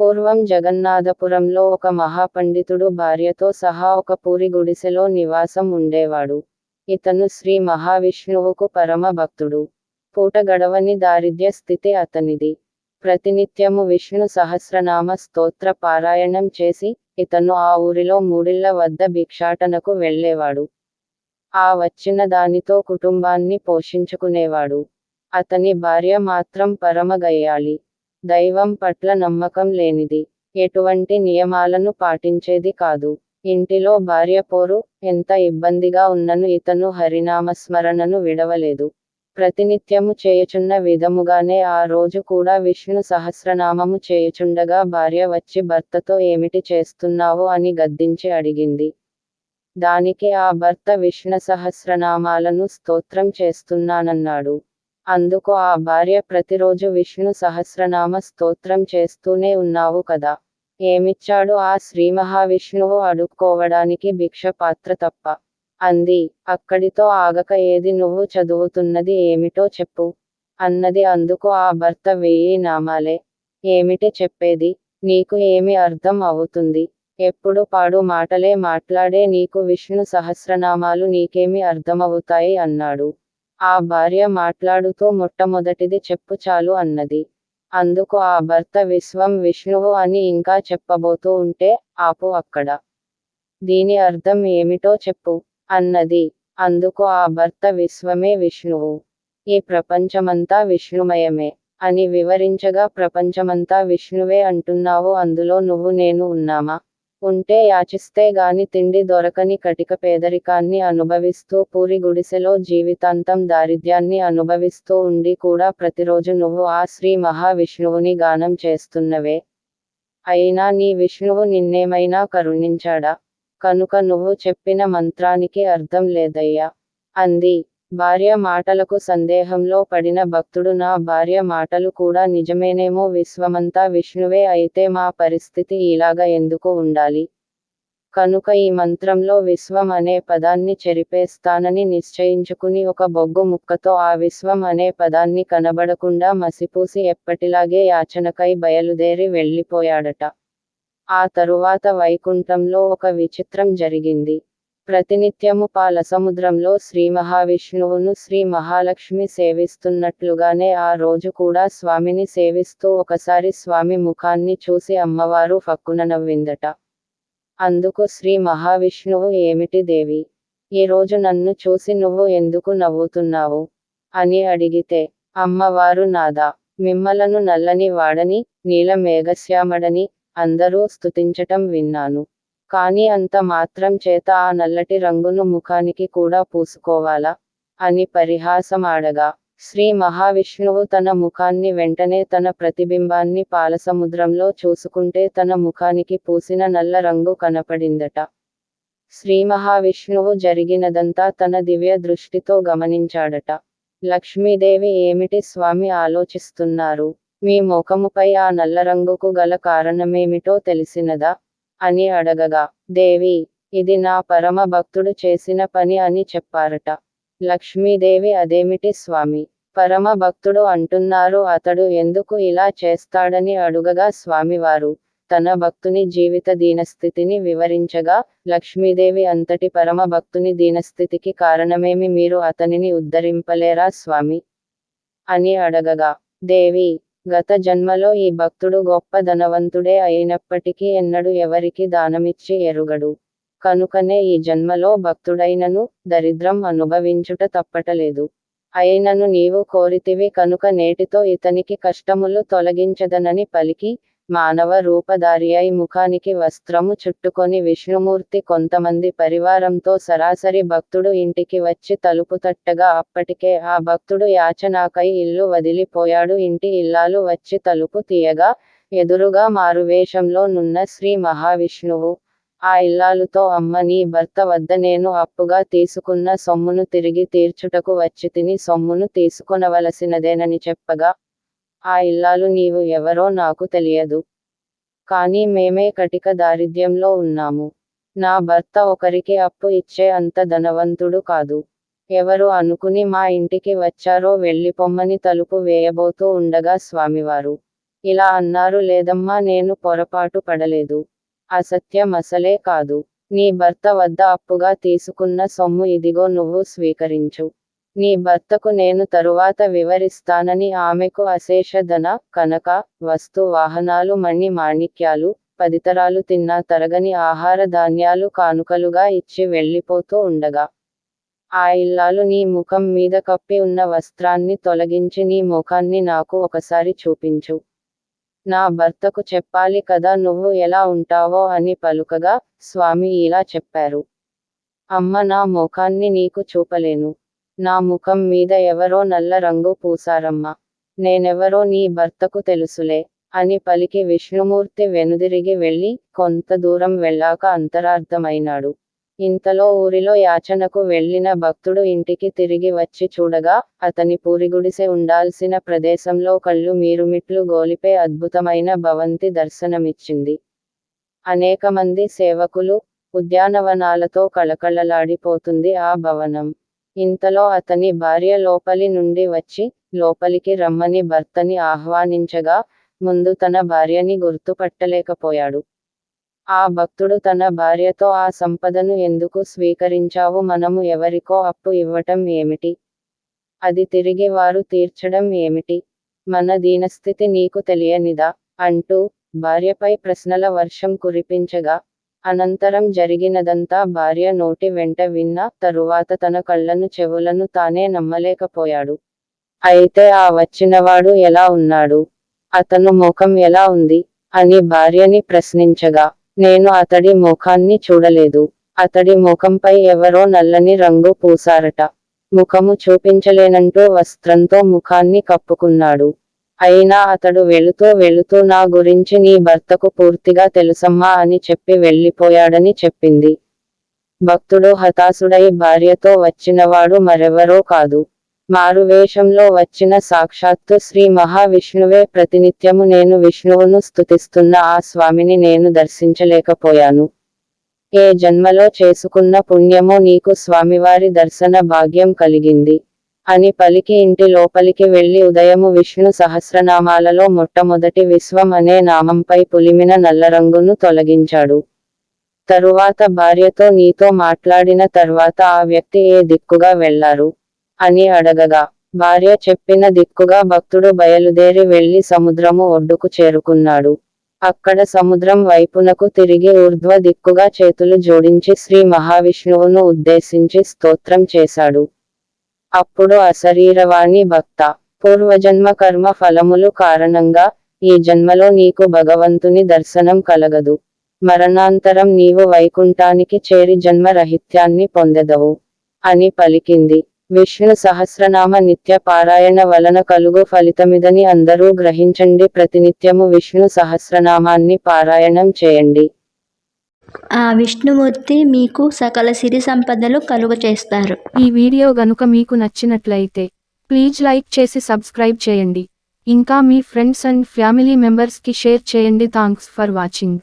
పూర్వం జగన్నాథపురంలో ఒక మహాపండితుడు భార్యతో సహా ఒక పూరి గుడిసెలో నివాసం ఉండేవాడు. ఇతను శ్రీ మహావిష్ణువుకు పరమ భక్తుడు. పూట గడవని దారిద్ర్య స్థితి అతనిది. ప్రతినిత్యము విష్ణు సహస్రనామ స్తోత్ర పారాయణం చేసి ఇతను ఆ ఊరిలో మూడిళ్ళ వద్ద భిక్షాటనకు వెళ్ళేవాడు. ఆ వచ్చిన దానితో కుటుంబాన్ని పోషించుకునేవాడు. అతని భార్య మాత్రం పరమగయ్యాలి దైవం పట్ల నమ్మకం లేనిది ఎటువంటి నియమాలను పాటించేది కాదు. ఇంటిలో భార్య పోరు ఎంత ఇబ్బందిగా ఉన్నను ఇతను హరినామస్మరణను విడవలేదు. ప్రతినిత్యము చేయుచున్న విధముగానే ఆ రోజు కూడా విష్ణు సహస్రనామము చేయుచుండగా భార్య వచ్చి భర్తతో ఏమిటి చేస్తున్నావు అని గద్దించి అడిగింది. దానికి ఆ భర్త విష్ణు సహస్రనామాలను స్తోత్రం చేస్తున్నానన్నాడు. అందుకు ఆ భార్య ప్రతిరోజు విష్ణు సహస్రనామ స్తోత్రం చేస్తూనే ఉన్నావు కదా. ఏమిచ్చాడు ఆ శ్రీ మహావిష్ణువు అడుక్కోవడానికి భిక్ష పాత్ర తప్ప. అంది అక్కడితో ఆగక ఏది నువ్వు చదువుతున్నది ఏమిటో చెప్పు. అన్నది అందుకు ఆ భర్త వెయ్యి నామాలే. ఏమిటి చెప్పేది? నీకు ఏమి అర్థం అవుతుంది? ఎప్పుడు పాడు మాటలే మాట్లాడే నీకు విష్ణు సహస్రనామాలు నీకేమి అర్థమవుతాయి అన్నాడు. ఆ భార్య మాట్లాడుతూ మొట్టమొదటిది చెప్పు చాలు అన్నది. అందుకు ఆ భర్త విశ్వం విష్ణువు అని ఇంకా చెప్పబోతూ ఉంటే ఆపు అక్కడ. దీని అర్థం ఏమిటో చెప్పు అన్నది. అందుకు ఆ భర్త విశ్వమే విష్ణువు. ఈ ప్రపంచమంతా విష్ణుమయమే అని వివరించగా ప్రపంచమంతా విష్ణువే అంటున్నావు అందులో నువ్వు నేను ఉన్నామా? ఉంటే యాచిస్తే గాని తిండి దొరకని కటిక పేదరికాన్ని అనుభవిస్తూ పూరి గుడిసెలో జీవితాంతం దారిద్ర్యాన్ని అనుభవిస్తూ ఉండి కూడా ప్రతిరోజు నువ్వు ఆ శ్రీ మహావిష్ణువుని గానం చేస్తున్నవే. అయినా నీ విష్ణువు నిన్నేమైనా కరుణించాడా? కనుక నువ్వు చెప్పిన మంత్రానికి అర్థం లేదయ్యా. అంది. భార్య మాటలకు సందేహంలో పడిన భక్తుడు నా భార్య మాటలు కూడా నిజమేనేమో విశ్వమంతా విష్ణువే అయితే మా పరిస్థితి ఇలాగా ఎందుకు ఉండాలి? కనుక ఈ మంత్రంలో విశ్వం అనే పదాన్ని చెరిపేస్తానని నిశ్చయించుకుని ఒక బొగ్గు ముక్కతో ఆ విశ్వం అనే పదాన్ని కనబడకుండా మసిపూసి ఎప్పటిలాగే యాచనకై బయలుదేరి వెళ్ళిపోయాడట. ఆ తరువాత వైకుంఠంలో ఒక విచిత్రం జరిగింది. ప్రతినిత్యము పాల సముద్రంలో శ్రీ మహావిష్ణువును శ్రీ మహాలక్ష్మి సేవిస్తున్నట్లుగానే ఆ రోజు కూడా స్వామిని సేవిస్తూ ఒకసారి స్వామి ముఖాన్ని చూసి అమ్మవారు ఫక్కున నవ్విందట. అందుకు శ్రీ మహావిష్ణువు ఏమిటి దేవి? ఈ రోజు నన్ను చూసి నువ్వు ఎందుకు నవ్వుతున్నావు? అని అడిగితే అమ్మవారు నాదా మిమ్మలను నల్లని వాడని నీల మేఘశ్యామడని అందరూ స్తుతించటం విన్నాను. కానీ అంత మాత్రం చేత ఆ నల్లటి రంగును ముఖానికి కూడా పూసుకోవాలా? అని పరిహాసమాడగా శ్రీ మహావిష్ణువు తన ముఖాన్ని వెంటనే తన ప్రతిబింబాన్ని పాలసముద్రంలో చూసుకుంటే తన ముఖానికి పూసిన నల్ల రంగు కనపడిందట. శ్రీ మహావిష్ణువు జరిగినదంతా తన దివ్య దృష్టితో గమనించాడట. లక్ష్మీదేవి ఏమిటి స్వామి ఆలోచిస్తున్నారు? మీ ముఖముపై ఆ నల్ల రంగుకు గల కారణమేమిటో తెలిసినదా? అని అడగగా దేవి ఇది నా పరమ భక్తుడు చేసిన పని అని చెప్పారట. లక్ష్మీదేవి అదేమిటి స్వామి? పరమ భక్తుడు అంటున్నారు అతడు ఎందుకు ఇలా చేస్తాడని అడుగగా స్వామివారు తన భక్తుని జీవిత దీనస్థితిని వివరించగా లక్ష్మీదేవి అంతటి పరమ భక్తుని దీనస్థితికి కారణమేమి? మీరు అతనిని ఉద్ధరింపలేరా స్వామి అని అడగగా దేవి గత జన్మలో ఈ భక్తుడు గొప్ప ధనవంతుడే అయినప్పటికీ ఎన్నడు ఎవరికి దానమిచ్చి ఎరుగడు. కనుకనే ఈ జన్మలో భక్తుడైనను దరిద్రం అనుభవించుట తప్పటలేదు. అయినను నీవు కోరితివి కనుక నేటితో ఇతనికి కష్టములు తొలగించదనని పలికి మానవ రూపధారి అయి ముఖానికి వస్త్రము చుట్టుకొని విష్ణుమూర్తి కొంతమంది పరివారంతో సరాసరి భక్తుడు ఇంటికి వచ్చి తలుపు తట్టగా అప్పటికే ఆ భక్తుడు యాచనాకై ఇల్లు వదిలిపోయాడు. ఇంటి ఇల్లాలు వచ్చి తలుపు తీయగా ఎదురుగా మారువేషంలో నున్న శ్రీ మహావిష్ణువు. ఆ ఇల్లాలుతో అమ్మ నీ భర్త వద్ద నేను అప్పుగా తీసుకున్న సొమ్మును తిరిగి తీర్చుటకు వచ్చి తిని సొమ్మును తీసుకొనవలసినదేనని చెప్పగా ఆ ఇల్లాలు నీవు ఎవరో నాకు తెలియదు. కానీ మేమే కటిక దారిద్ర్యంలో ఉన్నాము. నా భర్త ఒకరికి అప్పు ఇచ్చే అంత ధనవంతుడు కాదు. ఎవరు అనుకుని మా ఇంటికి వచ్చారో వెళ్ళిపొమ్మని తలుపు వేయబోతూ ఉండగా స్వామివారు ఇలా అన్నారు లేదమ్మా నేను పొరపాటు పడలేదు. అసత్యం అసలే కాదు. నీ భర్త వద్ద అప్పుగా తీసుకున్న సొమ్ము ఇదిగో నువ్వు స్వీకరించు. నీ భర్తకు నేను తరువాత వివరిస్తానని ఆమెకు అశేష ధన కనక వస్తు వాహనాలు మణి మాణిక్యాలు పదితరాలు తిన్నా తరగని ఆహార ధాన్యాలు కానుకలుగా ఇచ్చి వెళ్ళిపోతూ ఉండగా. ఆ ఇల్లాలు నీ ముఖం మీద కప్పి ఉన్న వస్త్రాన్ని తొలగించి నీ ముఖాన్ని నాకు ఒకసారి చూపించు. నా భర్తకు చెప్పాలి కదా నువ్వు ఎలా ఉంటావో అని పలుకగా స్వామి ఇలా చెప్పారు. అమ్మ నా ముఖాన్ని నీకు చూపలేను. నా ముఖం మీద ఎవరో నల్ల రంగు పూసారమ్మా. నేనెవరో నీ భర్తకు తెలుసులే అని పలికి విష్ణుమూర్తి వెనుదిరిగి వెళ్ళి కొంత దూరం వెళ్ళాక అంతరార్థమైనాడు. ఇంతలో ఊరిలో యాచనకు వెళ్ళిన భక్తుడు ఇంటికి తిరిగి వచ్చి చూడగా అతని పూరిగుడిసె ఉండాల్సిన ప్రదేశంలో కళ్ళు మీరుమిట్లు గోలిపే అద్భుతమైన భవంతి దర్శనమిచ్చింది. అనేక మంది సేవకులు ఉద్యానవనాలతో కళకళలాడిపోతుంది ఆ భవనం. ఇంతలో అతని భార్య లోపలి నుండి వచ్చి లోపలికి రమ్మని భర్తని ఆహ్వానించగా ముందు తన భార్యని గుర్తుపట్టలేకపోయాడు. ఆ భక్తుడు తన భార్యతో ఆ సంపదను ఎందుకు స్వీకరించావు? మనము ఎవరికో అప్పు ఇవ్వటం ఏమిటి? అది తిరిగి వారు తీర్చడం ఏమిటి? మన దీనస్థితి నీకు తెలియనిదా? అంటూ భార్యపై ప్రశ్నల వర్షం కురిపించగా అనంతరం జరిగినదంతా భార్య నోటి వెంట విన్న తరువాత తన కళ్ళను చెవులను తానే నమ్మలేకపోయాడు. అయితే ఆ వచ్చినవాడు ఎలా ఉన్నాడు? అతను ముఖం ఎలా ఉంది? అని భార్యని ప్రశ్నించగా నేను అతడి ముఖాన్ని చూడలేదు. అతడి ముఖంపై ఎవరో నల్లని రంగు పూసారట ముఖము చూపించలేనంటూ వస్త్రంతో ముఖాన్ని కప్పుకున్నాడు. అయినా అతడు వెళుతూ వెళుతూ నా గురించి నీ భర్తకు పూర్తిగా తెలుసమ్మా అని చెప్పి వెళ్ళిపోయాడని చెప్పింది. భక్తుడు హతాశుడై భార్యతో వచ్చినవాడు మరెవరో కాదు. మారువేషంలో వచ్చిన సాక్షాత్తు శ్రీ మహావిష్ణువే ప్రతినిత్యము నేను విష్ణువును స్తుతిస్తున్న ఆ స్వామిని నేను దర్శించలేకపోయాను. ఏ జన్మలో చేసుకున్న పుణ్యమో నీకు స్వామివారి దర్శన భాగ్యం కలిగింది. అని పలికి ఇంటి లోపలికి వెళ్ళి ఉదయము విష్ణు సహస్రనామాలలో మొట్టమొదటి విశ్వం అనే నామంపై పులిమిన నల్లరంగును తొలగించాడు. తరువాత భార్యతో నీతో మాట్లాడిన తర్వాత ఆ వ్యక్తి ఏ దిక్కుగా వెళ్ళారు అని అడగగా. భార్య చెప్పిన దిక్కుగా భక్తుడు బయలుదేరి వెళ్ళి సముద్రము ఒడ్డుకు చేరుకున్నాడు. అక్కడ సముద్రం వైపునకు తిరిగి ఊర్ధ్వ దిక్కుగా చేతులు జోడించి శ్రీ మహావిష్ణువును ఉద్దేశించి స్తోత్రం చేశాడు. అప్పుడు అశరీరవాణి భక్త. పూర్వజన్మ కర్మ ఫలములు కారణంగా ఈ జన్మలో నీకు భగవంతుని దర్శనం కలగదు. మరణాంతరం నీవు వైకుంఠానికి చేరి జన్మ రహిత్యాన్ని పొందెదవు అని పలికింది. విష్ణు సహస్రనామ నిత్య పారాయణ వలన కలుగు ఫలితమిదని అందరూ గ్రహించండి. ప్రతినిత్యము విష్ణు సహస్రనామాన్ని పారాయణం చేయండి. ఆ విష్ణుమూర్తి మీకు సకల సిరి సంపదలు కలుగ చేస్తారు. ఈ వీడియో గనుక మీకు నచ్చినట్లయితే ప్లీజ్ లైక్ చేసి సబ్స్క్రైబ్ చేయండి. ఇంకా మీ ఫ్రెండ్స్ అండ్ ఫ్యామిలీ మెంబర్స్కి షేర్ చేయండి. Thanks for watching.